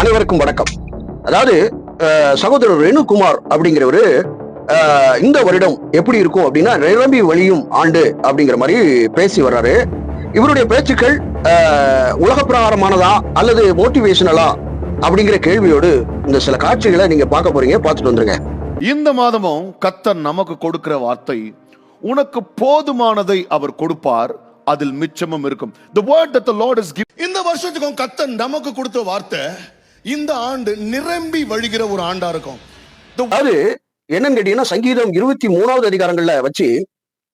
அனைவருக்கும் வணக்கம். அதாவது சகோதரர் ரேணுகுமார் அப்படிங்கிறவரு இந்த வருடம் எப்படி இருக்கும் அப்படின்னா நிரம்பி வழியும் ஆண்டு அப்படிங்கிற மாதிரி பேசி வர்றாரு. இவருடைய பேச்சுக்கள் உலக பிரகாரமானதா அல்லது மோட்டிவேஷனலா அப்படிங்கிற கேள்வியோடு இந்த சில காட்சிகளை நீங்க பார்க்க போறீங்க பார்த்துட்டு வந்துருங்க. இந்த மாதமும் கத்தர் நமக்கு கொடுக்கிற வார்த்தை உனக்கு போதுமானதை அவர் கொடுப்பார் அதில் மிச்சமும் இருக்கும். The word that the lord is giving இந்த வருஷத்துக்கும் கத்தர் நமக்கு கொடுத்த வார்த்தை இந்த ஆண்டு நிரம்பி வழிகிற ஒரு ஆண்டா இருக்கும். அதாவது என்னன்னு கேட்டீங்கன்னா சங்கீதம் இருபத்தி மூணாவது அதிகாரங்கள்ல வச்சு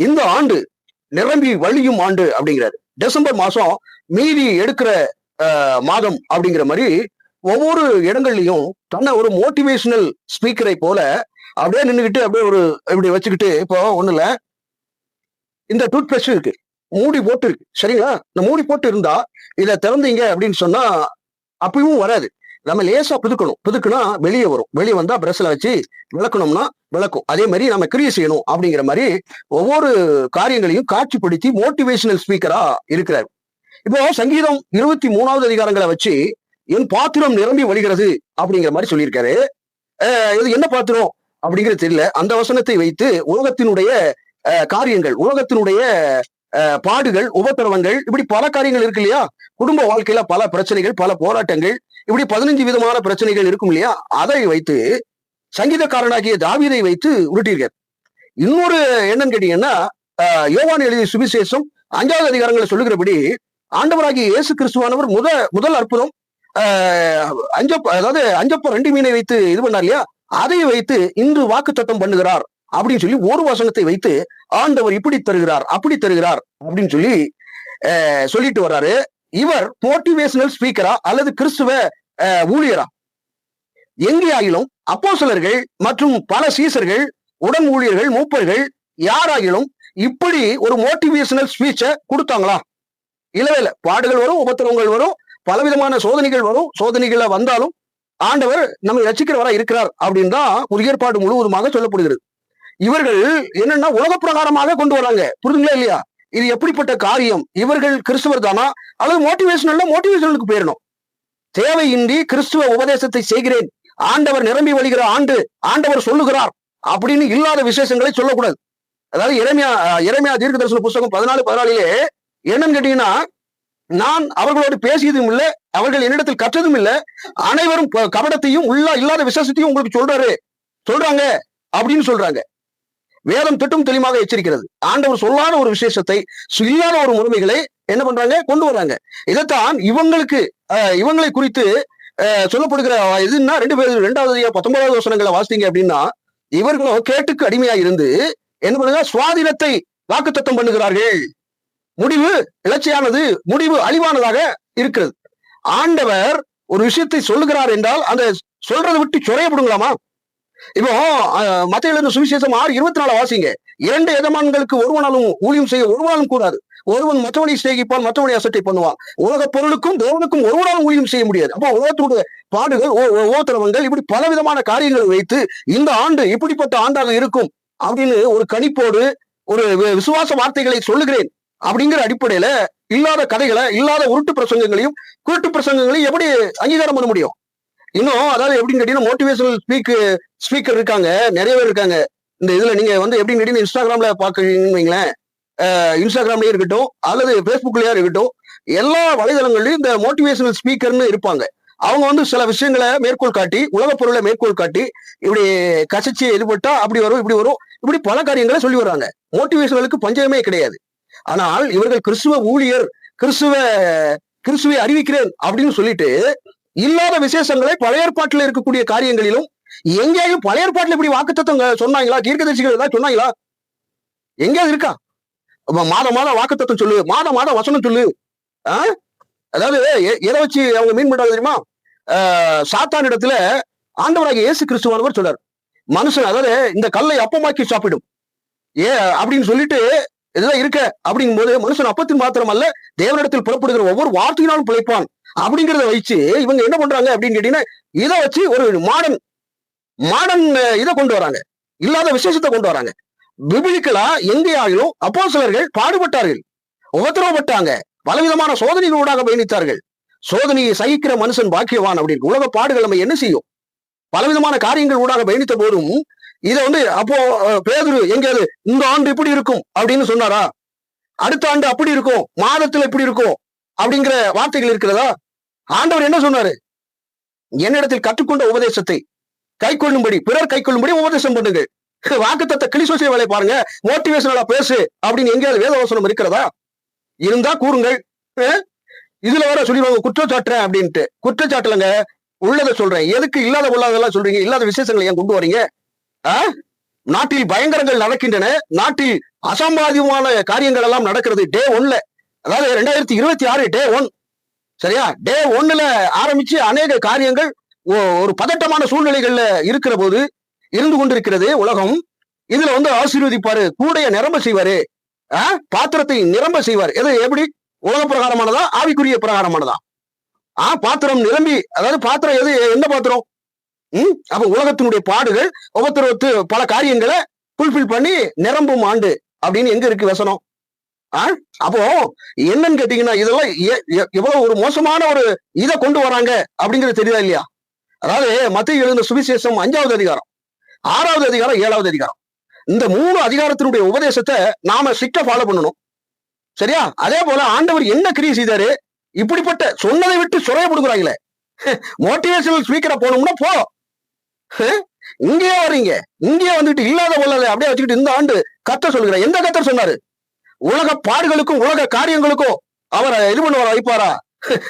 இந்த ஆண்டு நிரம்பி வழியும் ஆண்டு அப்படிங்கிறாரு. டிசம்பர் மாசம் மீதி எடுக்கிற அஹ், மாதம் அப்படிங்கிற மாதிரி ஒவ்வொரு இடங்கள்லயும் தன்னை ஒரு மோட்டிவேஷனல் ஸ்பீக்கரை போல அப்படியே நின்னுகிட்டு அப்படியே ஒரு இப்படி வச்சுக்கிட்டு இப்போ ஒண்ணு இல்ல இந்த டூத் பிரஷ் இருக்கு. மூடி போட்டு இருக்கு சரிங்களா? இந்த மூடி போட்டு இருந்தா இதை திறந்தீங்க அப்படின்னு சொன்னா அப்பயும் வராது. நம்ம லேசா புதுக்கணும். புதுக்குனா வெளியே வரும். வெளியே வந்தா பிரஷ்ல வச்சு விளக்கணும்னா விளக்கும். அதே மாதிரி நம்ம கிரியை செய்யணும் அப்படிங்கிற மாதிரி ஒவ்வொரு காரியங்களையும் காட்சிப்படுத்தி மோட்டிவேஷனல் ஸ்பீக்கரா இருக்கிறார். இப்போ சங்கீதம் இருபத்தி மூணாவது அதிகாரங்களை வச்சு என் பாத்திரம் நிரம்பி வழிகிறது அப்படிங்கிற மாதிரி சொல்லியிருக்காரு. இது என்ன பாத்திரம் அப்படிங்கிறது தெரியல. அந்த வசனத்தை வைத்து உலகத்தினுடைய காரியங்கள் உலகத்தினுடைய பாடுகள் உபத்திரவங்கள் இப்படி பல காரியங்கள் இருக்கு இல்லையா? குடும்ப வாழ்க்கையில பல பிரச்சனைகள் பல போராட்டங்கள் இப்படி பதினஞ்சு விதமான பிரச்சனைகள் இருக்கும் இல்லையா? அதை வைத்து சங்கீதக்காரனாகிய தாவீதை வைத்து உருட்டியிருக்கார். இன்னொரு என்னன்னு கேட்டீங்கன்னா யோவான் எழுதிய சுவிசேஷம் அஞ்சாவது அதிகாரங்களை சொல்லுகிறபடி ஆண்டவராகிய இயேசு கிறிஸ்துவானவர் முத முதல் அற்புதம் ஆஹ், அஞ்சப்ப அதாவது அஞ்சப்ப ரெண்டு மீனை வைத்து இது பண்ணார் இல்லையா? அதை வைத்து இன்று வாக்குத்தத்தம் பண்ணுகிறார். அப்படின்னு சொல்லி ஒரு வசனத்தை வைத்து ஆண்டவர் இப்படி தருகிறார் அப்படி தருகிறார் அப்படின்னு சொல்லி சொல்லிட்டு வர்றாரு. இவர் மோட்டிவேஷனல் ஸ்பீக்கரா அல்லது கிறிஸ்துவ ஆஹ், ஊழியரா? எங்கேயாயிலும் அப்போசலர்கள் மற்றும் பல சீசர்கள் உடன் ஊழியர்கள் மூப்பர்கள் யாராகிலும் இப்படி ஒரு மோட்டிவேஷனல் ஸ்பீச்சை கொடுத்தாங்களா? இல்லவே இல்லை பாடுகள் வரும் உபத்திரவங்கள் வரும் பலவிதமான சோதனைகள் வரும். சோதனைகளை வந்தாலும் ஆண்டவர் நம்மை ரசிக்கிறவரா இருக்கிறார் அப்படின்னு தான் ஒரு ஏற்பாடு முழுவதுமாக சொல்லப்படுகிறது. இவர்கள் என்னன்னா உலக பிரகாரமாக கொண்டு வராங்க. புரிதுங்களா இல்லையா? இது எப்படிப்பட்ட காரியம்? இவர்கள் கிறிஸ்துவர் தானா? அல்லது மோட்டிவேஷனல்ல மோட்டிவேஷனலுக்கு போயிடணும் தேவையின்றி கிறிஸ்துவ உபதேசத்தை செய்கிறேன். ஆண்டவர் நிரம்பி வழிகிற ஆண்டு ஆண்டவர் சொல்லுகிறார் அப்படின்னு இல்லாத விசேஷங்களை சொல்லக்கூடாது. அதாவது இறைமையா இறைமையா தீர்க்க தரிசன புஸ்தகம் பதினாலு பதினாலிலே என்னன்னு கேட்டீங்கன்னா நான் அவர்களோடு பேசியதும் இல்லை அவர்கள் என்னிடத்தில் கற்றதும் இல்லை அனைவரும் கபடத்தையும் உள்ள இல்லாத விசேஷத்தையும் உங்களுக்கு சொல்றாரு. சொல்றாங்க அப்படின்னு சொல்றாங்க. வேதம் திட்டும் தெளிவாக எச்சரிக்கிறது. ஆண்டவர் சொல்லாத ஒரு விசேஷத்தை சு- இல்லாத ஒரு முறைமைகளை என்ன பண்றாங்க? கொண்டு வராங்க இதைத்தான் இவங்களுக்கு இவங்களை குறித்து அஹ், சொல்லப்படுகிற இதுன்னா ரெண்டு பேர் ரெண்டாவது பத்தொன்பதாவது வசனங்களை வாசித்தீங்க அப்படின்னா இவர்களும் கேட்டுக்கு அடிமையா இருந்து என்ன பண்ணுங்க? சுவாதீனத்தை வாக்குத்தத்தம் பண்ணுகிறார்கள். முடிவு இலட்சியானது முடிவு அழிவானதாக இருக்கிறது. ஆண்டவர் ஒரு விஷயத்தை சொல்லுகிறார் என்றால் அந்த சொல்றதை விட்டு சொறையப்படுங்களாமா இப்போ அஹ், சுவிசேஷம் ஆறு இருபத்தி நாலு வாசிங்க. இரண்டு எஜமான்களுக்கு ஒருவனாலும் ஊழியம் செய்ய ஒருவனாலும் கூடாது. ஒருவன் மற்றவனை சேகிப்பான் மற்றவனை அசட்டை பண்ணுவான். உலக பொருளுக்கும் தேவனுக்கும் ஒருவனாலும் ஊழியம் செய்ய முடியாது. அப்போ உலகத்தோட பாடுகள் ஓத்திரவங்கள் இப்படி பலவிதமான காரியங்களை வைத்து இந்த ஆண்டு இப்படிப்பட்ட ஆண்டாக இருக்கும் அப்படின்னு ஒரு கணிப்போடு ஒரு விசுவாச வார்த்தைகளை சொல்லுகிறேன் அப்படிங்கிற அடிப்படையில இல்லாத கதைகளை இல்லாத உருட்டு பிரசங்கங்களையும் குருட்டு பிரசங்கங்களையும் எப்படி அங்கீகாரம் பண்ண முடியும்? இன்னும் அதாவது எப்படின்னு கேட்டீங்கன்னா மோட்டிவேஷனல் ஸ்பீக் ஸ்பீக்கர் இருக்காங்க. நிறைய பேர் இருக்காங்க. இந்த இதுல நீங்க வந்து எப்படின்னு கேட்டீங்கன்னா இன்ஸ்டாகிராம்ல பாக்குறீங்கன்னு வைங்களேன். இன்ஸ்டாகிராம்லயே இருக்கட்டும் அல்லது ஃபேஸ்புக்லயே இருக்கட்டும் எல்லா வலைதளங்கள்லயும் இந்த மோட்டிவேஷனல் ஸ்பீக்கர்னு இருப்பாங்க. அவங்க வந்து சில விஷயங்களை மேற்கோள் காட்டி உலகப் பொருளை மேற்கோள் காட்டி இப்படி கசிச்சு எதுபட்டா அப்படி வரும் இப்படி வரும் இப்படி பல காரியங்களை சொல்லி வர்றாங்க. மோட்டிவேஷனலுக்கு பஞ்சமே கிடையாது. ஆனால் இவர்கள் கிறிஸ்துவ ஊழியர் கிறிஸ்துவ கிறிஸ்துவை அறிவிக்கிறேன் அப்படின்னு சொல்லிட்டு இல்லாத விசேஷங்களை பழைய ஏற்பாட்டில் இருக்கக்கூடிய காரியங்களிலும் எங்கேயும் பழைய ஏற்பாட்டில் இப்படி வாக்குத்தத்தம் சொன்னாங்களா? தீர்க்கதரிசிகள் ஏதாவது சொன்னாங்களா? எங்கேயாவது இருக்கா? மாத மாதம் மாதம் வாக்குத்தத்தம் சொல்லு மாத மாதம் வசனம் சொல்லு. ஆ? அதாவது எதை வச்சு அவங்க மீன் பண்றாங்க தெரியுமா? சாத்தான் இடத்துல ஆண்டவராக இயேசு கிறிஸ்துவானவர் சொல்றார் மனுஷன் அதாவது இந்த கல்லை அப்பமாக்கி சாப்பிடும். ஏ அப்படின்னு சொல்லிட்டு இதெல்லாம் இருக்க அப்படிங்கும் போது மனுஷன் அப்பத்தின் மாத்திரம் அல்ல தேவனிடத்தில் புறப்படுகிற ஒவ்வொரு வார்த்தையினாலும் பிழைப்பான். அப்படிங்கிறத வச்சு இவங்க என்ன பண்றாங்க அப்படின்னு கேட்டீங்கன்னா இதை வச்சு ஒரு மாடர்ன் மாடர்ன் இதை கொண்டு வராங்க. இல்லாத விசேஷத்தை கொண்டு வராங்க. பிபிலிக்கலா எங்கேயாயிலும் அப்போ சிலர்கள் பாடுபட்டார்கள். உபத்திரவப்பட்டாங்க. பலவிதமான சோதனைகளூடாக பயணித்தார்கள். சோதனையை சகிக்கிற மனுஷன் பாக்கியவான் அப்படின்னு உலக பாடுகள் நம்ம என்ன செய்யும்? பலவிதமான காரியங்கள் ஊடாக பயணித்த போதும் இதை வந்து அப்போ பேதுரு எங்கேயாவது இந்த ஆண்டு இப்படி இருக்கும் அப்படின்னு சொன்னாரா? அடுத்த ஆண்டு அப்படி இருக்கும். மாதத்துல இப்படி இருக்கும். அப்படிங்கிற வார்த்தைகள் இருக்கிறதா? ஆண்டவர் என்ன சொன்னாரு? என்னிடத்தில் கற்றுக்கொண்ட உபதேசத்தை கை கொள்ளும்படி பிறர் கை கொள்ளும்படி உபதேசம் பண்ணுங்க. வாக்குத்தத்தை கிளிசோசிய வேலை பாருங்க. மோட்டிவேஷனலா பேசு அப்படின்னு எங்கேயாவது வேதவசனம் இருக்கிறதா? இருந்தா கூறுங்கள். இதுல வர சொல்லிடுவாங்க குற்றச்சாட்டுறேன் அப்படின்ட்டு. குற்றச்சாட்டுலங்க உள்ளதை சொல்றேன். எதுக்கு இல்லாத உள்ளதெல்லாம் சொல்றீங்க? இல்லாத விசேஷங்களை ஏன் கொண்டு வரீங்க? ஆ? நாட்டில் பயங்கரங்கள் நடக்கின்றன. நாட்டில் அசம்பாதியமான காரியங்கள் எல்லாம் நடக்கிறது டே ஒன்ல. அதாவது ரெண்டாயிரத்தி இருபத்தி ஆறு டே ஒன். சரியா? டே ஒன்னுல ஆரம்பிச்சு அநேக காரியங்கள் ஒரு பதட்டமான சூழ்நிலைகள்ல இருக்கிற போது இருந்து கொண்டிருக்கிறது உலகம். இதுல வந்து ஆசீர்வதிப்பாரு. கூடைய நிரம்ப செய்வாரு. ஆ? பாத்திரத்தை நிரம்ப செய்வார். எது எப்படி? உலக பிரகாரமானதா? ஆவிக்குரிய பிரகாரமானதா? ஆ பாத்திரம் நிரம்பி அதாவது பாத்திரம் எது எந்த பாத்திரம்? ம்? அப்ப உலகத்தினுடைய பாடுகள் ஒவ்வொருத்தர் பல காரியங்களை ஃபுல்ஃபில் பண்ணி நிரம்பும் ஆண்டு அப்படின்னு எங்க இருக்கு வசனம்? அப்போ என்னன்னு கேட்டீங்கன்னா இதெல்லாம் எவ்வளவு ஒரு மோசமான ஒரு இதை கொண்டு வராங்க அப்படிங்கிறது தெரியுதா இல்லையா? அதாவது மத்திய எழுந்த சுவிசேஷம் அஞ்சாவது அதிகாரம் ஆறாவது அதிகாரம் ஏழாவது அதிகாரம். இந்த மூணு அதிகாரத்தினுடைய உபதேசத்தை நாம ஸ்ட்ரிக்டா ஃபாலோ பண்ணணும். சரியா? அதே போல ஆண்டவர் என்ன கிரியை செய்தாரு? இப்படிப்பட்ட சொன்னதை விட்டு சுரைய கொடுக்குறாங்களே மோட்டிவேஷனல் ஸ்பீக்கரை போனோம்னா போ. இங்கேயே வரீங்க இங்கேயே வந்துட்டு இல்லாத போல அப்படியே வச்சுக்கிட்டு இந்த ஆண்டு கத்த சொல்லுகிற எந்த கத்தர் சொன்னாரு? உலக பாடுகளுக்கும் உலக காரியங்களுக்கும் அவரை இது பண்ணுவார் வைப்பாரா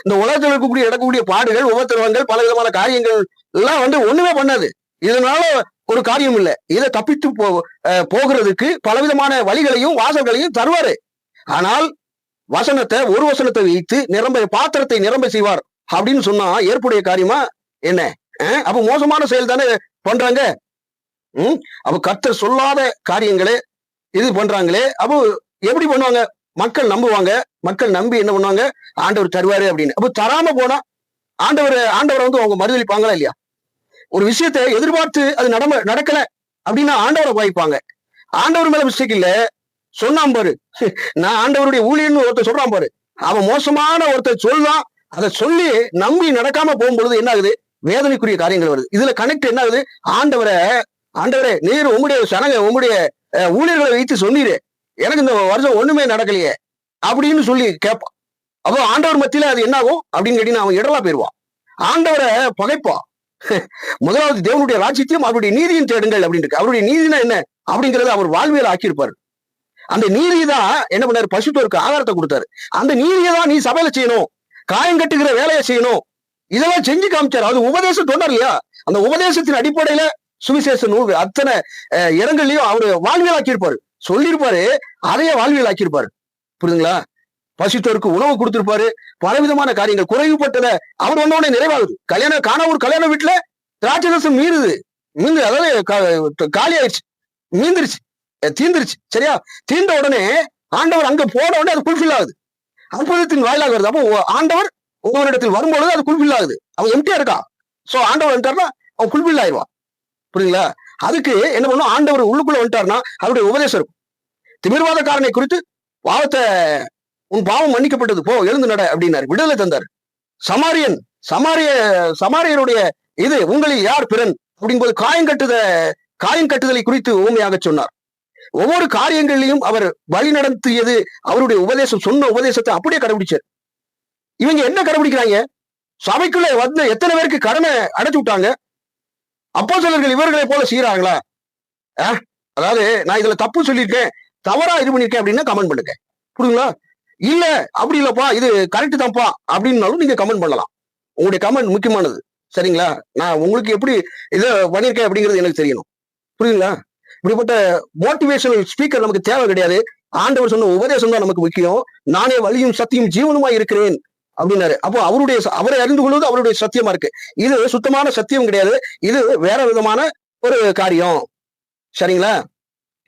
இந்த உலகத்தில் இருக்கக்கூடிய இடக்கூடிய பாடுகள் உபத்திரவங்கள் பல விதமான காரியங்கள் எல்லாம் வந்து ஒண்ணுமே பண்ணாது. இதனால ஒரு காரியம் இல்லை. இதை தப்பித்து போ போகிறதுக்கு பலவிதமான வழிகளையும் வாசல்களையும் தருவாரு. ஆனால் வசனத்தை ஒரு வசனத்தை வைத்து நிரம்ப பாத்திரத்தை நிரம்ப செய்வார் அப்படின்னு சொன்னா ஏற்புடைய காரியமா? என்ன? அப்ப மோசமான செயல் தானே பண்றாங்க? ம் அப்ப கர்த்தர் சொல்லாத காரியங்களே இது பண்றாங்களே அப்போ எப்படி பண்ணுவாங்க? மக்கள் நம்புவாங்க. மக்கள் நம்பி என்ன பண்ணுவாங்க? ஆண்டவர் தருவாரு அப்படின்னு. அப்போ தராம போனா ஆண்டவர் ஆண்டவரை வந்து அவங்க மறுதளிப்பாங்களா இல்லையா? ஒரு விஷயத்தை எதிர்பார்த்து அது நடம நடக்கல அப்படின்னா ஆண்டவரை வாய்ப்பாங்க. ஆண்டவர் மேல மிஸ்டேக் இல்ல. சொன்னான் பாரு. நான் ஆண்டவருடைய ஊழியன்னு ஒருத்தர் சொல்றான் பாரு. அவன் மோசமான ஒருத்தர் சொல்றான். அதை சொல்லி நம்பி நடக்காம போகும்பொழுது என்ன ஆகுது? வேதனைக்குரிய காரியங்கள் வருது. இதுல கனெக்ட் என்ன ஆகுது? ஆண்டவரை ஆண்டவரே நீர் உங்களுடைய சனங்க உங்களுடைய ஊழியர்களை வைத்து சொன்னீரே. எனக்கு இந்த வருஷம் ஒண்ணுமே நடக்கலையே அப்படின்னு சொல்லி கேட்பான். அப்போ ஆண்டவர் மத்தியில அது என்ன ஆகும் அப்படின்னு கேட்டீங்கன்னா அவன் இடலா போயிடுவான் ஆண்டவரை பகைப்பான். முதலாவது தேவனுடைய ராஜ்யத்தையும் அவருடைய நீதியும் தேடுங்கள் அப்படின்னு இருக்கு. அவருடைய நீதினா என்ன? அப்படிங்கறத அவர் வாழ்வியல் ஆக்கியிருப்பாரு. அந்த நீதியை தான் என்ன பண்ணாரு? பசுத்தோருக்கு ஆதாரத்தை கொடுத்தாரு. அந்த நீதியை தான் நீ சபையில செய்யணும். காயம் கட்டுகிற வேலையை செய்யணும். இதெல்லாம் செஞ்சு காமிச்சாரு. அது உபதேசம் சொன்னார் இல்லையா? அந்த உபதேசத்தின் அடிப்படையில சுவிசேஷ நூல் அத்தனை இடங்கள்லயும் அவரு வாழ்வியல் ஆக்கியிருப்பாரு. சொல்லியிருப்பாரு அதையே வாழ்வியல் ஆக்கியிருப்பாரு. புரியுதுங்களா? பசித்தோருக்கு உணவு கொடுத்திருப்பாரு பலவிதமான காரியங்கள். குறைவுபட்டத அவர் வந்தவொடனே நிறைவாகுது. கல்யாணம் காண ஒரு கல்யாண வீட்டுல திராட்சை மீறுது. மீந்து அதாவது காலி ஆயிடுச்சு. மீந்துருச்சு. தீந்துருச்சு. சரியா? தீர்ந்த உடனே ஆண்டவர் அங்க போன உடனே அது ஃபுல்ஃபில் ஆகுது. அற்புதத்தின் வாயிலாக வருது. அப்போ ஆண்டவர் ஒவ்வொருடத்தில் வரும்பொழுது அது ஃபுல்ஃபில் ஆகுது. அவன் எம்டியா இருக்கான். சோ ஆண்டவர் வந்துட்டாருன்னா அவன் ஃபுல்ஃபில் ஆயிடுவான். புரியுங்களா அதுக்கு என்ன பண்ணும்? ஆண்டவர் உள்ளுக்குள்ள வந்துட்டாருன்னா அவருடைய உபதேசம் இருக்கும். திமிர்வாதக்காரனை குறித்து பாவத்தை உன் பாவம் மன்னிக்கப்பட்டது போ எழுந்து நட அப்படின்னாரு. விடுதலை தந்தார். சமாரியன் சமாரிய சமாரியருடைய இது உங்களில் யார் பிறன்? அப்படிங்கும்போது காயம் கட்டுத காயம் கட்டுதலை குறித்து ஊமையாக சொன்னார். ஒவ்வொரு காரியங்களிலையும் அவர் வழி நடத்தியது அவருடைய உபதேசம் சொன்ன உபதேசத்தை அப்படியே கடைபிடிச்சார். இவங்க என்ன கடைபிடிக்கிறாங்க? சபைக்குள்ள வந்து எத்தனை பேருக்கு கடனை அடைச்சு விட்டாங்க? அப்போ இவர்களை போல செய்யறாங்களா அதாவது நான் இதுல தப்பு சொல்லியிருக்கேன். தவறா இது பண்ணிருக்கேன் அப்படின்னா கமெண்ட் பண்ணுங்க. புரியுங்களா இல்ல அப்படி இல்லப்பா இது கரெக்ட் தான்ப்பா அப்படின்னாலும் நீங்க கமெண்ட் பண்ணலாம். உங்களுடைய கமெண்ட் முக்கியமானது. சரிங்களா? நான் உங்களுக்கு எப்படி இதை பண்ணியிருக்கேன் அப்படிங்கிறது எனக்கு தெரியணும். புரியுங்களா இப்படிப்பட்ட மோட்டிவேஷனல் ஸ்பீக்கர் நமக்கு தேவை கிடையாது. ஆண்டவர் சொன்ன உபதேசம் தான் நமக்கு முக்கியம். நானே வழியும் சத்தியும் ஜீவனுமா இருக்கிறேன். அப்படின்னாரு. அப்போ அவருடைய அவரை அறிந்து கொள்வது அவருடைய சத்தியமா இருக்கு. இது சுத்தமான சத்தியம் கிடையாது. இது வேற விதமான ஒரு காரியம். சரிங்களா?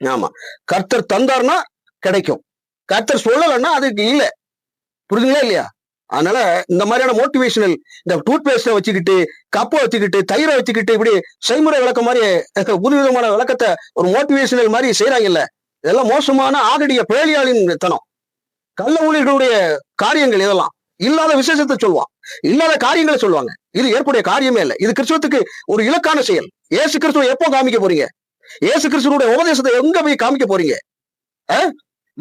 ஆமா. கர்த்தர் தந்தார்னா கிடைக்கும். கர்த்தர் சொல்லலைன்னா அதுக்கு இல்லை. புரியுதுங்களா இல்லையா? அதனால இந்த மாதிரியான மோட்டிவேஷனல் இந்த டூத் பேஸ்ட வச்சுக்கிட்டு கப்பை வச்சுக்கிட்டு தயிரை வச்சுக்கிட்டு இப்படி செய்முறை விளக்கம் மாதிரி புதுவிதமான விளக்கத்தை ஒரு மோட்டிவேஷனல் மாதிரி செய்யறாங்கல்ல இதெல்லாம் மோசமான ஆகடிய பேழியாளின் தனம். கள்ள ஊழியர்களுடைய காரியங்கள் இதெல்லாம். இல்லாத விசேஷத்தை சொல்லுவான். இல்லாத காரியங்களை சொல்லுவாங்க. இது ஏற்புடைய காரியமே இல்லை இது கிறிஸ்துவத்துக்கு ஒரு இலக்கான செயல். ஏசு கிறிஸ்துவ எப்போ காமிக்க போறீங்க? ஏசு கிறிஸ்துவனுடைய உபதேசத்தை எங்க போய் காமிக்க போறீங்க?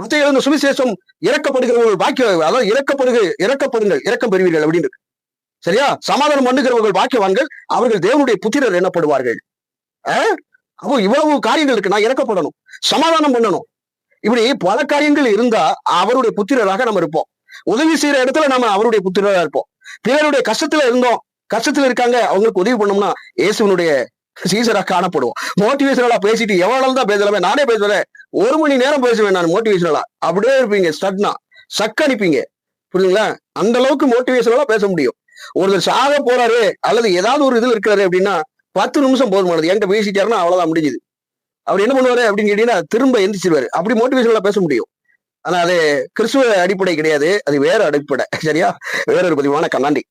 மத்திய எழுந்த சுவிசேஷம் இறக்கப்படுகிறவர்கள் பாக்கிய அதாவது இறக்கப்படுகிற இறக்கப்படுங்கள் இறக்கம் பெறுவீர்கள் அப்படின்னு. சரியா? சமாதானம் பண்ணுகிறவர்கள் பாக்கியவான்கள் அவர்கள் தேவனுடைய புத்திரர் எனப்படுவார்கள் அப்போ இவ்வளவு காரியங்கள் இருக்கு. நான் இறக்கப்படணும். சமாதானம் பண்ணணும். இப்படி பல காரியங்கள் இருந்தா அவருடைய புத்திரராக நம்ம இருப்போம். உதவி செய்யற இடத்துல நம்ம அவருடைய புத்திரராக இருப்போம். பிறருடைய கஷ்டத்துல இருந்தோம் கஷ்டத்துல இருக்காங்க அவங்களுக்கு உதவி பண்ணோம்னா இயேசுவனுடைய சீசரா காணப்படுவோம். மோட்டிவேஷனலா பேசிட்டு எவ்வளவு தான் பேசலாமே? நானே பேசுறேன். ஒரு மணி நேரம் பேசுவேன் நான் மோட்டிவேஷனலா அப்படியே இருப்பீங்க ஸ்டட்னா சக்க அனுப்பீங்க புரியுதுங்களா? அந்த அளவுக்கு மோட்டிவேஷனலா பேச முடியும். ஒருத்தர் சாக போறாரு அல்லது ஏதாவது ஒரு இதுல இருக்கிறாரு அப்படின்னா பத்து நிமிஷம் போதுமானது என்கிட்ட பேசிட்டாருன்னா அவ்வளவுதான் முடிஞ்சுது. அவர் என்ன பண்ணுவாரு அப்படின்னு கேட்டீங்கன்னா திரும்ப எந்திரிச்சிருவாரு. அப்படி மோட்டிவேஷனலா பேச முடியும். ஆனா அது கிறிஸ்துவ அடிப்படை கிடையாது. அது வேற அடிப்படை. சரியா? வேற ஒரு பதிவான கண்ணாண்டி